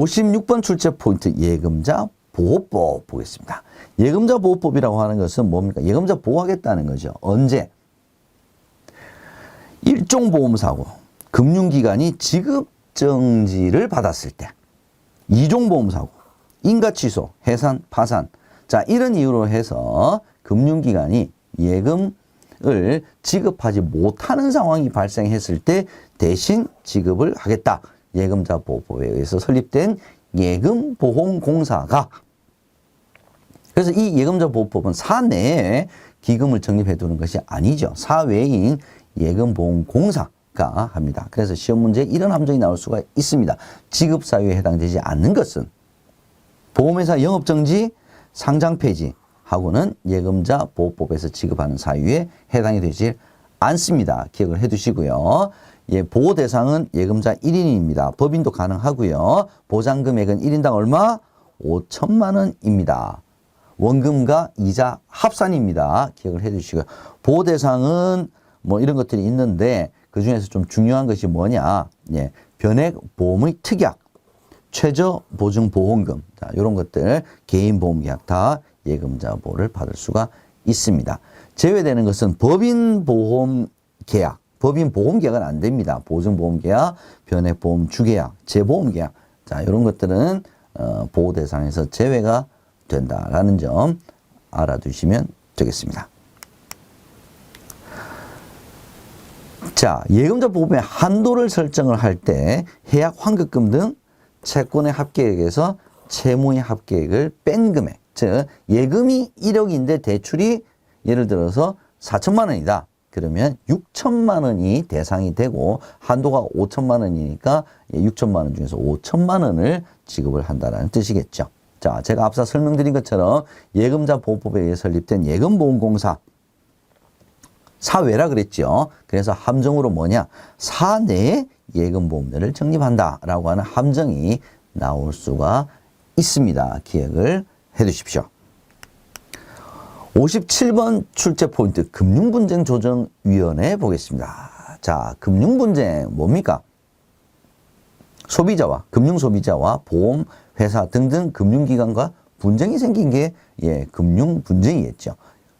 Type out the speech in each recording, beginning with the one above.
56번 출제 포인트 예금자 보호법 보겠습니다. 예금자 보호법이라고 하는 것은 뭡니까? 예금자 보호하겠다는 거죠. 언제? 일종 보험 사고, 금융기관이 지급 정지를 받았을 때, 이종 보험 사고, 인가 취소, 해산, 파산. 자, 이런 이유로 해서 금융기관이 예금을 지급하지 못하는 상황이 발생했을 때 대신 지급을 하겠다. 예금자 보호법에 의해서 설립된 예금보험공사가 그래서 이 예금자 보호법은 사내에 기금을 적립해 두는 것이 아니죠. 사외인 예금보험공사가 합니다. 그래서 시험 문제에 이런 함정이 나올 수가 있습니다. 지급 사유에 해당되지 않는 것은 보험회사 영업정지, 상장 폐지 하고는 예금자 보호법에서 지급하는 사유에 해당이 되지 않습니다. 기억을 해 두시고요. 예, 보호 대상은 예금자 1인입니다. 법인도 가능하고요. 보장 금액은 1인당 얼마? 5천만 원입니다. 원금과 이자 합산입니다. 기억을 해 주시고요. 보호 대상은 뭐 이런 것들이 있는데 그 중에서 좀 중요한 것이 뭐냐? 예, 변액 보험의 특약, 최저 보증 보험금, 자, 이런 것들 개인 보험 계약 다 예금자 보호를 받을 수가 있습니다. 제외되는 것은 법인 보험 계약, 법인 보험 계약은 안 됩니다. 보증 보험 계약, 변액 보험 주계약, 재보험 계약, 자, 이런 것들은 어, 보호 대상에서 제외가 된다라는 점 알아두시면 되겠습니다. 자, 예금자 보험의 한도를 설정을 할 때 해약 환급금 등 채권의 합계액에서 채무의 합계액을 뺀 금액, 즉 예금이 1억인데 대출이 예를 들어서 4천만 원이다. 그러면 6천만 원이 대상이 되고 한도가 5천만 원이니까 6천만 원 중에서 5천만 원을 지급을 한다는 뜻이겠죠. 자, 제가 앞서 설명드린 것처럼 예금자 보호법에 의해 설립된 예금보험공사 사회라 그랬죠. 그래서 함정으로 뭐냐? 사내에 예금보험료를 적립한다라고 하는 함정이 나올 수가 있습니다. 기억을 해 두십시오. 57번 출제 포인트 금융분쟁 조정위원회 보겠습니다. 자, 금융분쟁 뭡니까? 소비자와 금융소비자와 보험 회사 등등 금융기관과 분쟁이 생긴 게 예, 금융분쟁이겠죠.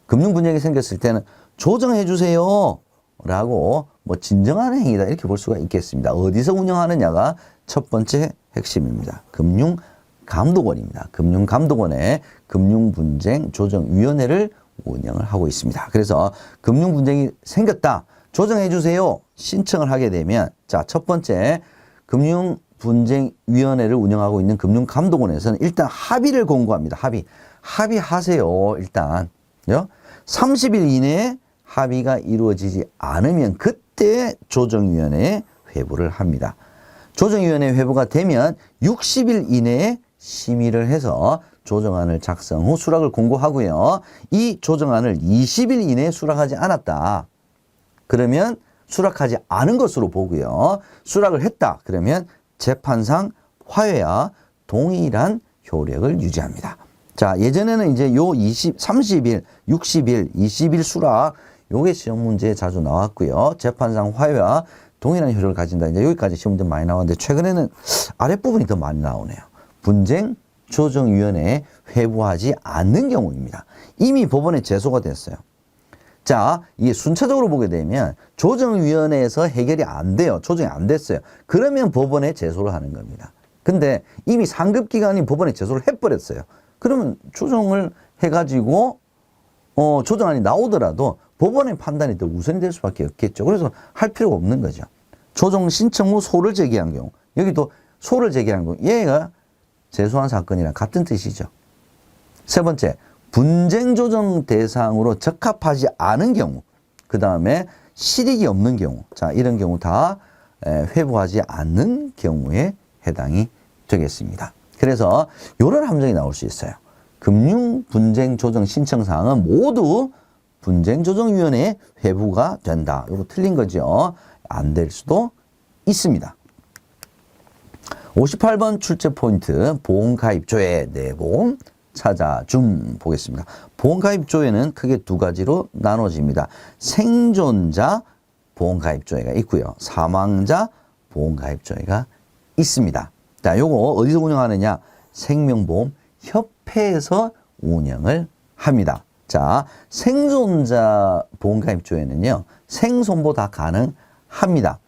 금융분쟁이 생겼을 때는 조정해 주세요. 라고 뭐 진정한 행위다 이렇게 볼 수가 있겠습니다. 어디서 운영하느냐가 첫 번째 핵심입니다. 금융 감독원입니다. 금융감독원의 금융분쟁 조정위원회를 운영을 하고 있습니다. 그래서 금융분쟁이 생겼다. 조정해 주세요. 신청을 하게 되면 자, 첫 번째 금융분쟁위원회를 운영하고 있는 금융감독원에서는 일단 합의를 공고합니다. 합의. 합의하세요. 일단. 요? 30일 이내에 합의가 이루어지지 않으면 그때 조정위원회에 회부를 합니다. 조정위원회 회부가 되면 60일 이내에 심의를 해서 조정안을 작성 후 수락을 공고하고요. 이 조정안을 20일 이내에 수락하지 않았다. 그러면 수락하지 않은 것으로 보고요. 수락을 했다. 그러면 재판상 화해와 동일한 효력을 유지합니다. 자, 예전에는 이제 요 20, 30일, 60일, 20일 수락, 요게 시험 문제에 자주 나왔고요. 재판상 화해와 동일한 효력을 가진다. 이제 여기까지 시험 문제 많이 나왔는데 최근에는 아랫부분이 더 많이 나오네요. 분쟁 조정위원회에 회부하지 않는 경우입니다. 이미 법원에 제소가 됐어요. 자, 이게 순차적으로 보게 되면 조정위원회에서 해결이 안 돼요. 조정이 안 됐어요. 그러면 법원에 제소를 하는 겁니다. 근데 이미 상급기관이 법원에 제소를 해버렸어요. 그러면 조정을 해가지고 어, 조정안이 나오더라도 법원의 판단이 더 우선이 될 수밖에 없겠죠. 그래서 할 필요가 없는 거죠. 조정 신청 후 소를 제기한 경우 여기도 소를 제기한 경우 얘가 제소한 사건이랑 같은 뜻이죠. 세 번째, 분쟁 조정 대상으로 적합하지 않은 경우, 그 다음에 실익이 없는 경우, 자 이런 경우 다 에, 회부하지 않는 경우에 해당이 되겠습니다. 그래서 이런 함정이 나올 수 있어요. 금융 분쟁 조정 신청 사항은 모두 분쟁 조정위원회에 회부가 된다. 이거 틀린 거죠. 안 될 수도 있습니다. 58번 출제 포인트 보험가입조회 내용 찾아 줌 보겠습니다. 보험가입조회는 크게 두 가지로 나눠집니다. 생존자 보험가입조회가 있고요. 사망자 보험가입조회가 있습니다. 자, 요거 어디서 운영하느냐? 생명보험 협회에서 운영을 합니다. 자, 생존자 보험가입조에는요, 생손보 다 가능합니다.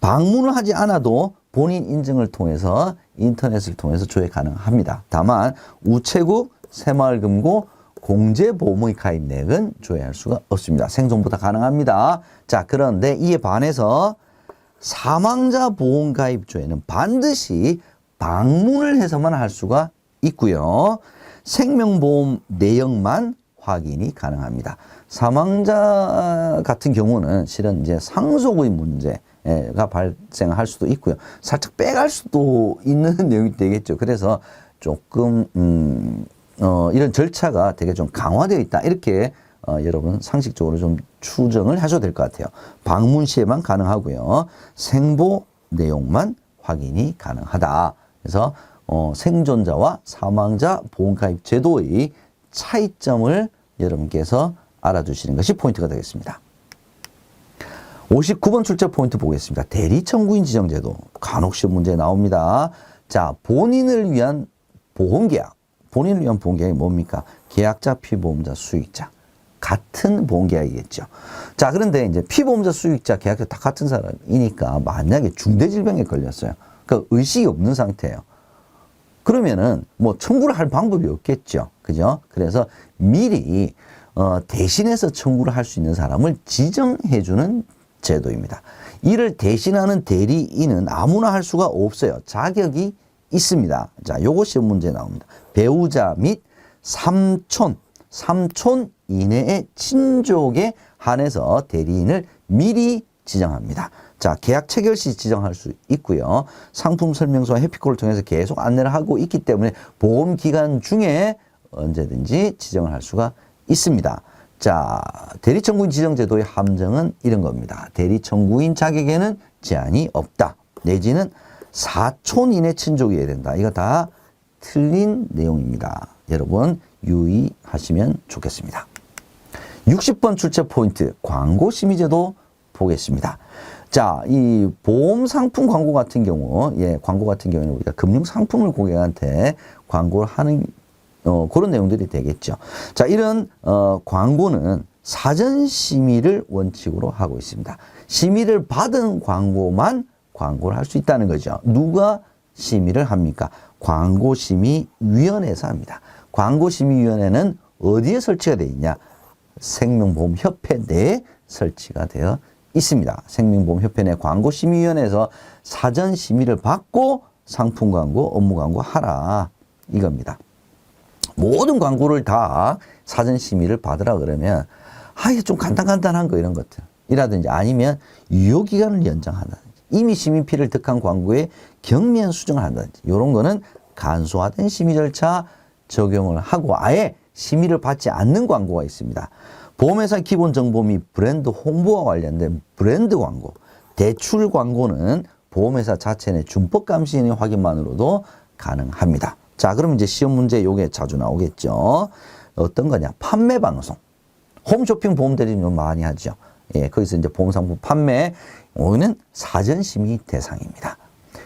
방문을 하지 않아도 본인 인증을 통해서 인터넷을 통해서 조회 가능합니다. 다만 우체국, 새마을금고, 공제보험의 가입 내역은 조회할 수가 없습니다. 생존보다 가능합니다. 자, 그런데 이에 반해서 사망자 보험 가입 조회는 반드시 방문을 해서만 할 수가 있고요. 생명보험 내역만 확인이 가능합니다. 사망자 같은 경우는 실은 이제 상속의 문제 가 발생할 수도 있고요. 살짝 빼갈 수도 있는 내용이 되겠죠. 그래서 조금 음, 어, 이런 절차가 되게 좀 강화되어 있다. 이렇게 어, 여러분 상식적으로 좀 추정을 하셔도 될 것 같아요. 방문 시에만 가능하고요. 생보 내용만 확인이 가능하다. 그래서 어, 생존자와 사망자 보험가입 제도의 차이점을 여러분께서 알아두시는 것이 포인트가 되겠습니다. 59번 출제 포인트 보겠습니다. 대리청구인 지정제도 간혹 시험 문제 나옵니다. 자, 본인을 위한 보험계약. 본인을 위한 보험계약이 뭡니까? 계약자, 피보험자, 수익자. 같은 보험계약이겠죠. 자, 그런데 이제 피보험자, 수익자, 계약자 다 같은 사람이니까 만약에 중대질병에 걸렸어요. 그 의식이 없는 상태예요. 그러면은 뭐 청구를 할 방법이 없겠죠. 그죠? 그래서 미리 어, 대신해서 청구를 할 수 있는 사람을 지정해주는 제도입니다. 이를 대신하는 대리인은 아무나 할 수가 없어요. 자격이 있습니다. 자, 시험 문제 나옵니다. 배우자 및 삼촌, 삼촌 이내의 친족에 한해서 대리인을 미리 지정합니다. 자, 계약 체결 시 지정할 수 있고요. 상품 설명서와 해피콜을 통해서 계속 안내를 하고 있기 때문에 보험 기간 중에 언제든지 지정을 할 수가 있습니다. 자, 대리청구인 지정제도의 함정은 이런 겁니다. 대리청구인 자격에는 제한이 없다. 내지는 사촌 이내 친족이어야 된다. 이거 다 틀린 내용입니다. 여러분 유의하시면 좋겠습니다. 60번 출제 포인트 광고 심의 제도 보겠습니다. 자, 이 보험 상품 광고 같은 경우, 예, 광고 같은 경우는 우리가 금융 상품을 고객한테 광고를 하는 어, 그런 내용들이 되겠죠. 자, 이런 어, 광고는 사전 심의를 원칙으로 하고 있습니다. 심의를 받은 광고만 광고를 할 수 있다는 거죠. 누가 심의를 합니까? 광고심의위원회에서 합니다. 광고심의위원회는 어디에 설치가 되어 있냐? 생명보험협회 내에 설치가 되어 있습니다. 생명보험협회 내 광고심의위원회에서 사전 심의를 받고 상품 광고, 업무 광고 하라 이겁니다. 모든 광고를 다 사전 심의를 받으라 그러면 아 이게 좀 간단간단한 거 이런 것들 이라든지 아니면 유효 기간을 연장한다든지 이미 심의피를 득한 광고에 경미한 수정을 한다든지 이런 거는 간소화된 심의 절차 적용을 하고 아예 심의를 받지 않는 광고가 있습니다. 보험회사 기본 정보 및 브랜드 홍보와 관련된 브랜드 광고, 대출 광고는 보험회사 자체 내 준법 감시인의 확인만으로도 가능합니다. 자, 그럼 이제 시험 문제 요게 자주 나오겠죠. 어떤 거냐? 판매 방송. 홈쇼핑 보험 대리점 많이 하죠. 예, 거기서 이제 보험 상품 판매, 오는 사전 심의 대상입니다.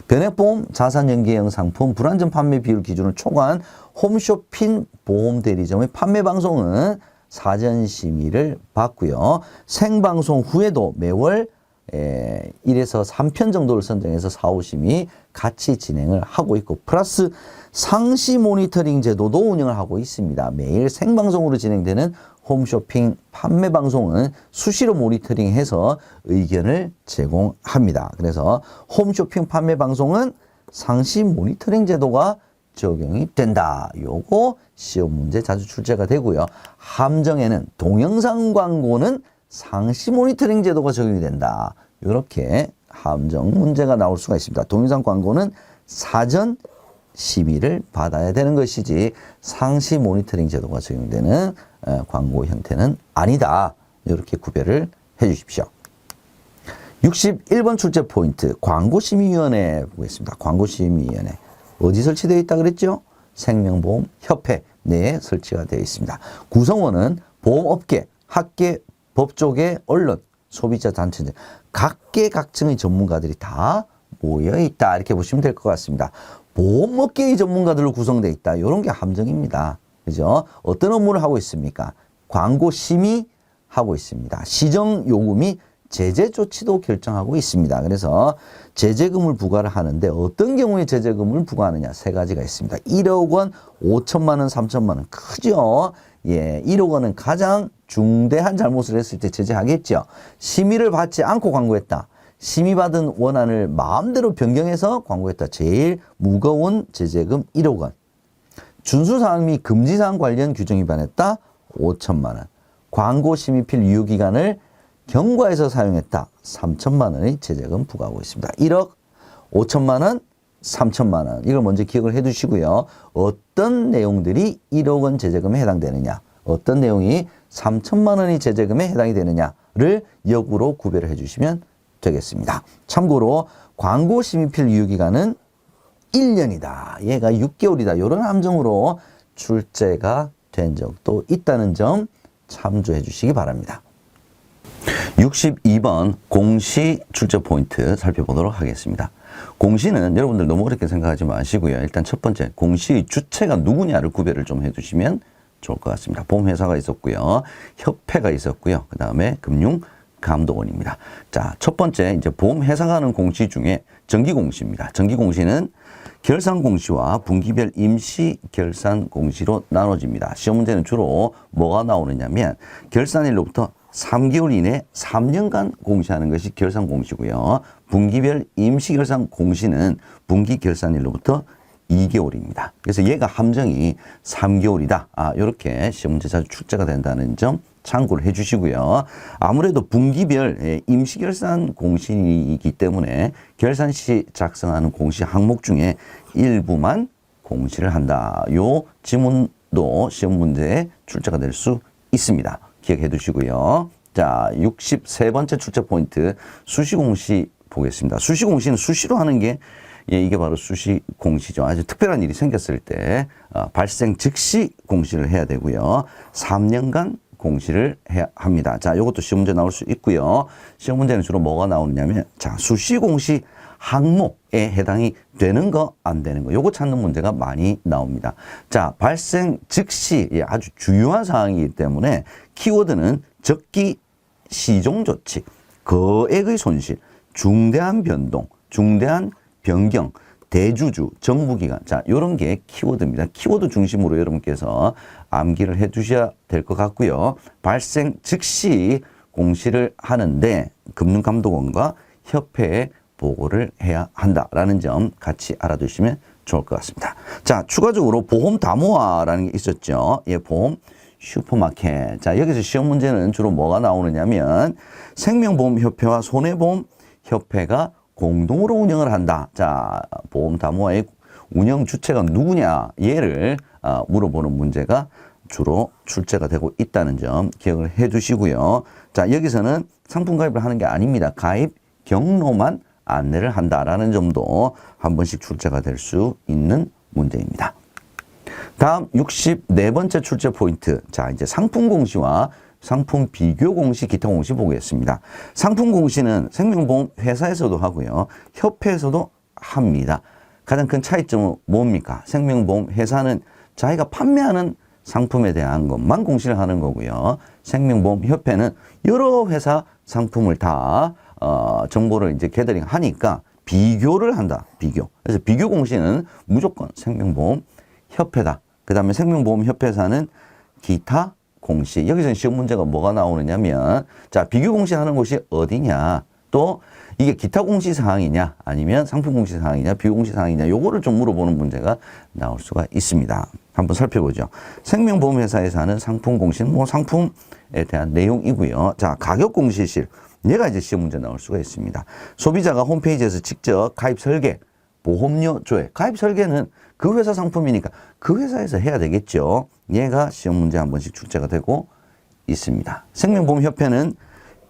변액보험, 자산연계형 상품, 불안전 판매 비율 기준을 초과한 홈쇼핑 보험 대리점의 판매 방송은 사전 심의를 받고요. 생방송 후에도 매월 에, 1에서 3편 정도를 선정해서 사후 심의 같이 진행을 하고 있고 플러스 상시 모니터링 제도도 운영을 하고 있습니다. 매일 생방송으로 진행되는 홈쇼핑 판매 방송은 수시로 모니터링해서 의견을 제공합니다. 그래서 홈쇼핑 판매 방송은 상시 모니터링 제도가 적용이 된다. 요거 시험 문제 자주 출제가 되고요. 함정에는 동영상 광고는 상시 모니터링 제도가 적용이 된다. 이렇게 함정 문제가 나올 수가 있습니다. 동영상 광고는 사전 심의를 받아야 되는 것이지 상시 모니터링 제도가 적용되는 어, 광고 형태는 아니다. 이렇게 구별을 해 주십시오. 61번 출제 포인트 광고심의위원회 보겠습니다. 광고심의위원회 어디 설치되어 있다 그랬죠? 생명보험 협회 내에 설치가 되어 있습니다. 구성원은 보험업계, 학계, 법조계, 언론, 소비자 단체 등 각계각층의 전문가들이 다 모여 있다. 이렇게 보시면 될 것 같습니다. 보험업계의 전문가들로 구성되어 있다. 이런 게 함정입니다. 그죠? 어떤 업무를 하고 있습니까? 광고 심의 하고 있습니다. 시정 요금이 제재 조치도 결정하고 있습니다. 그래서 제재금을 부과를 하는데 어떤 경우에 제재금을 부과하느냐 세 가지가 있습니다. 1억 원, 5천만 원, 3천만 원 크죠. 예, 1억 원은 가장 중대한 잘못을 했을 때 제재하겠죠. 심의를 받지 않고 광고했다. 심의받은 원안을 마음대로 변경해서 광고했다. 제일 무거운 제재금 1억 원. 준수사항 및 금지사항 관련 규정 위반했다. 5천만 원. 광고 심의필 유효기간을 경과해서 사용했다. 3천만 원의 제재금 부과하고 있습니다. 1억 5천만 원, 3천만 원. 이걸 먼저 기억을 해 두시고요. 어떤 내용들이 1억 원 제재금에 해당되느냐, 어떤 내용이 3천만 원의 제재금에 해당이 되느냐를 역으로 구별을 해 주시면 되겠습니다. 참고로 광고 심의필 유효기간은 1년이다. 얘가 6개월이다. 이런 함정으로 출제가 된 적도 있다는 점 참조해 주시기 바랍니다. 62번 공시 출제 포인트 살펴보도록 하겠습니다. 공시는 여러분들 너무 어렵게 생각하지 마시고요. 일단 첫 번째, 공시의 주체가 누구냐를 구별을 좀 해두시면 좋을 것 같습니다. 보험회사가 있었고요. 협회가 있었고요. 그 다음에 금융 감독원입니다. 자, 첫 번째, 이제 보험회사가 하는 공시 중에 정기 공시입니다. 정기 공시는 결산 공시와 분기별 임시 결산 공시로 나눠집니다. 시험 문제는 주로 뭐가 나오느냐면 결산일로부터 3개월 이내 3년간 공시하는 것이 결산 공시고요. 분기별 임시 결산 공시는 분기 결산일로부터 2개월입니다. 그래서 얘가 함정이 3개월이다. 아, 이렇게 시험 문제 자주 출제가 된다는 점 참고를 해 주시고요. 아무래도 분기별 예, 임시결산 공시이기 때문에 결산 시 작성하는 공시 항목 중에 일부만 공시를 한다. 요 지문도 시험 문제에 출제가 될 수 있습니다. 기억해 두시고요. 자, 63번째 출제 포인트 수시공시 보겠습니다. 수시공시는 수시로 하는 게 예, 이게 바로 수시 공시죠. 아주 특별한 일이 생겼을 때 어, 발생 즉시 공시를 해야 되고요. 3년간 공시를 해야 합니다. 자, 이것도 시험 문제 나올 수 있고요. 시험 문제는 주로 뭐가 나오냐면 자, 수시 공시 항목에 해당이 되는 거, 안 되는 거. 요거 찾는 문제가 많이 나옵니다. 자, 발생 즉시 예, 아주 중요한 사항이기 때문에 키워드는 적기 시종 조치, 거액의 손실, 중대한 변동, 중대한 변경, 대주주, 정부기관. 자, 요런 게 키워드입니다. 키워드 중심으로 여러분께서 암기를 해 두셔야 될 것 같고요. 발생 즉시 공시를 하는데 금융감독원과 협회에 보고를 해야 한다라는 점 같이 알아두시면 좋을 것 같습니다. 자, 추가적으로 보험 담호화라는 게 있었죠. 예, 보험 슈퍼마켓. 자, 여기서 시험 문제는 주로 뭐가 나오느냐면 생명보험협회와 손해보험협회가 공동으로 운영을 한다. 자, 보험 담호화의 운영 주체가 누구냐? 얘를 아, 물어보는 문제가 주로 출제가 되고 있다는 점 기억을 해 두시고요. 자, 여기서는 상품 가입을 하는 게 아닙니다. 가입 경로만 안내를 한다라는 점도 한 번씩 출제가 될 수 있는 문제입니다. 다음 64번째 출제 포인트. 자, 이제 상품 공시와 상품 비교 공시, 기타 공시 보겠습니다. 상품 공시는 생명보험 회사에서도 하고요. 협회에서도 합니다. 가장 큰 차이점은 뭡니까? 생명보험 회사는 자기가 판매하는 상품에 대한 것만 공시를 하는 거고요. 생명보험 협회는 여러 회사 상품을 다 어, 정보를 이제 게더링 하니까 비교를 한다. 비교. 그래서 비교 공시는 무조건 생명보험 협회다. 그 다음에 생명보험 협회사는 기타 공시. 여기서 시험 문제가 뭐가 나오느냐면, 자, 비교 공시하는 곳이 어디냐. 또, 이게 기타 공시 사항이냐, 아니면 상품 공시 사항이냐, 비교 공시 사항이냐, 요거를 좀 물어보는 문제가 나올 수가 있습니다. 한번 살펴보죠. 생명보험회사에서 하는 상품 공시는 뭐 상품에 대한 내용이고요. 자, 가격 공시실. 얘가 이제 시험 문제 나올 수가 있습니다. 소비자가 홈페이지에서 직접 가입 설계, 보험료 조회. 가입 설계는 그 회사 상품이니까 그 회사에서 해야 되겠죠. 얘가 시험 문제 한 번씩 출제가 되고 있습니다. 생명보험협회는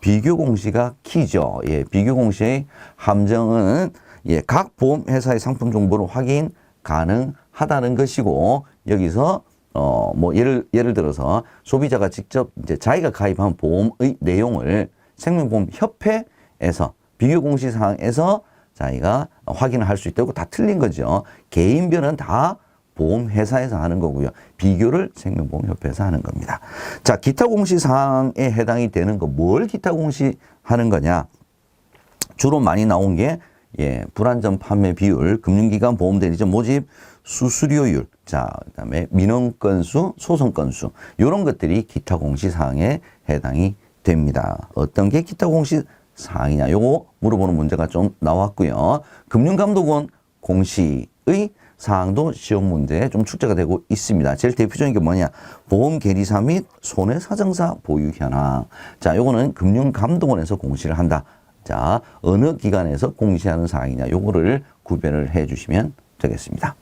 비교 공시가 키죠. 예, 비교 공시의 함정은 예, 각 보험 회사의 상품 정보를 확인 가능하다는 것이고 여기서 어, 뭐 예를 예를 들어서 소비자가 직접 이제 자기가 가입한 보험의 내용을 생명보험 협회에서 비교 공시 사항에서 자기가 확인을 할 수 있다고 다 틀린 거죠. 개인별은 다 보험회사에서 하는 거고요. 비교를 생명보험협회에서 하는 겁니다. 자, 기타 공시사항에 해당이 되는 거, 뭘 기타 공시 하는 거냐? 주로 많이 나온 게 예, 불안전 판매 비율, 금융기관 보험 대리점 모집 수수료율, 자, 그 다음에 민원 건수, 소송 건수 이런 것들이 기타 공시 사항에 해당이 됩니다. 어떤 게 기타 공시 사항이냐? 요거 물어보는 문제가 좀 나왔고요. 금융감독원 공시의 사항도 시험 문제에 좀 출제가 되고 있습니다. 제일 대표적인 게 뭐냐? 보험 계리사 및 손해사정사 보유 현황. 자, 요거는 금융감독원에서 공시를 한다. 자, 어느 기관에서 공시하는 사항이냐, 요거를 구별을 해 주시면 되겠습니다.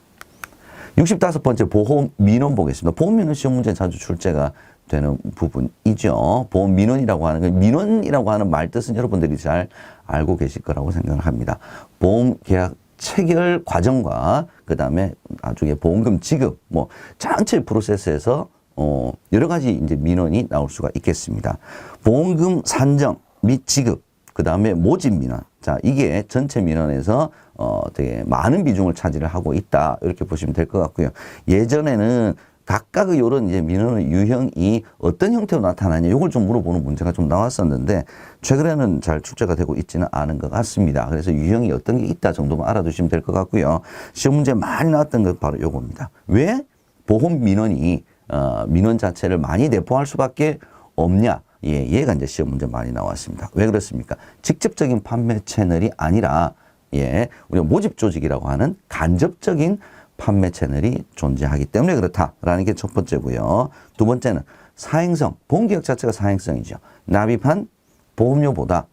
65번째 보험 민원 보겠습니다. 보험 민원 시험 문제 자주 출제가 되는 부분이죠. 보험 민원이라고 하는 건 민원이라고 하는 말 뜻은 여러분들이 잘 알고 계실 거라고 생각을 합니다. 보험 계약 체결 과정과 그 다음에 나중에 보험금 지급 뭐 전체 프로세스에서 어 여러 가지 이제 민원이 나올 수가 있겠습니다. 보험금 산정 및 지급 그 다음에 모집 민원. 자, 이게 전체 민원에서 어 되게 많은 비중을 차지를 하고 있다. 이렇게 보시면 될 것 같고요. 예전에는 각각의 요런 이제 민원의 유형이 어떤 형태로 나타나냐 이걸 좀 물어보는 문제가 좀 나왔었는데 최근에는 잘 출제가 되고 있지는 않은 것 같습니다. 그래서 유형이 어떤 게 있다 정도만 알아두시면 될 것 같고요. 시험 문제 많이 나왔던 것 바로 요겁니다. 왜 보험 민원이 어, 민원 자체를 많이 내포할 수밖에 없냐? 예, 얘가 이제 시험 문제 많이 나왔습니다. 왜 그렇습니까? 직접적인 판매 채널이 아니라 예, 우리가 모집 조직이라고 하는 간접적인 판매 채널이 존재하기 때문에 그렇다라는 게 첫 번째고요. 두 번째는 사행성, 보험계약 자체가 사행성이죠. 납입한 보험료보다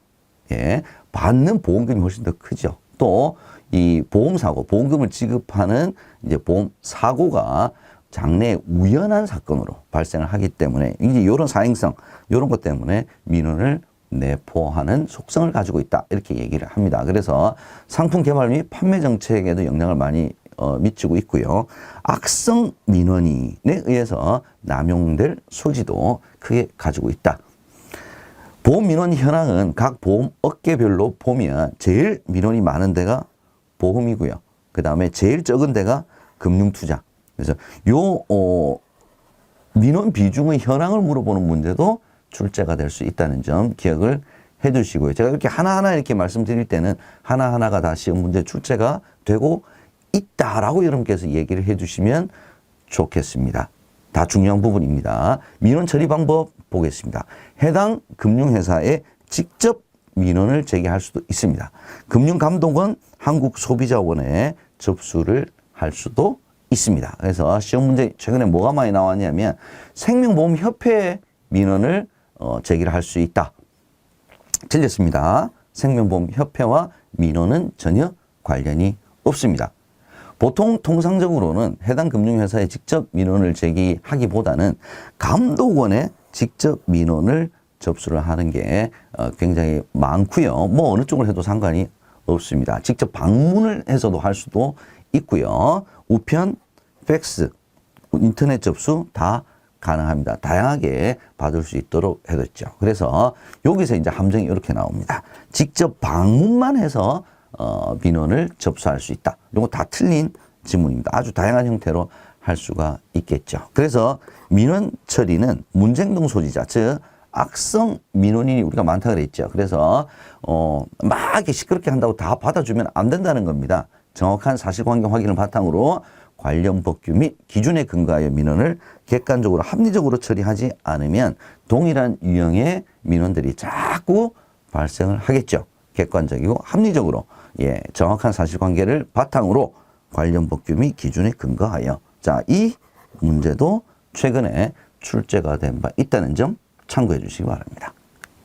예, 받는 보험금이 훨씬 더 크죠. 또 이 보험사고, 보험금을 지급하는 이제 보험 사고가 장래 우연한 사건으로 발생을 하기 때문에 이제 이런 사행성, 이런 것 때문에 민원을 내포하는 속성을 가지고 있다 이렇게 얘기를 합니다. 그래서 상품 개발 및 판매 정책에도 영향을 많이 어, 미치고 있고요. 악성 민원인에 의해서 남용될 소지도 크게 가지고 있다. 보험 민원 현황은 각 보험 업계별로 보면 제일 민원이 많은 데가 보험이고요. 그 다음에 제일 적은 데가 금융투자. 그래서 요 어, 민원 비중의 현황을 물어보는 문제도 출제가 될 수 있다는 점 기억을 해 두시고요. 제가 이렇게 하나하나 이렇게 말씀드릴 때는 하나하나가 다 시험 문제 출제가 되고 있다라고 여러분께서 얘기를 해 주시면 좋겠습니다. 다 중요한 부분입니다. 민원 처리 방법 보겠습니다. 해당 금융회사에 직접 민원을 제기할 수도 있습니다. 금융감독원 한국소비자원에 접수를 할 수도 있습니다. 그래서 시험 문제 최근에 뭐가 많이 나왔냐면 생명보험협회에 민원을 어, 제기를 할 수 있다. 틀렸습니다. 생명보험협회와 민원은 전혀 관련이 없습니다. 보통 통상적으로는 해당 금융회사에 직접 민원을 제기하기보다는 감독원에 직접 민원을 접수를 하는 게 어, 굉장히 많고요. 뭐 어느 쪽을 해도 상관이 없습니다. 직접 방문을 해서도 할 수도 있고요. 우편, 팩스, 인터넷 접수 다 가능합니다. 다양하게 받을 수 있도록 해뒀죠. 그래서 여기서 이제 함정이 이렇게 나옵니다. 직접 방문만 해서 어, 민원을 접수할 수 있다. 이거 다 틀린 지문입니다. 아주 다양한 형태로 할 수가 있겠죠. 그래서 민원 처리는 문쟁동 소지자, 즉 악성 민원인이 우리가 많다 그랬죠. 그래서 어, 막 이렇게 시끄럽게 한다고 다 받아주면 안 된다는 겁니다. 정확한 사실관계 확인을 바탕으로 관련 법규 및 기준에 근거하여 민원을 객관적으로 합리적으로 처리하지 않으면 동일한 유형의 민원들이 자꾸 발생을 하겠죠. 객관적이고 합리적으로 예, 정확한 사실관계를 바탕으로 관련 법규 및 기준에 근거하여 자, 이 문제도 최근에 출제가 된 바 있다는 점 참고해 주시기 바랍니다.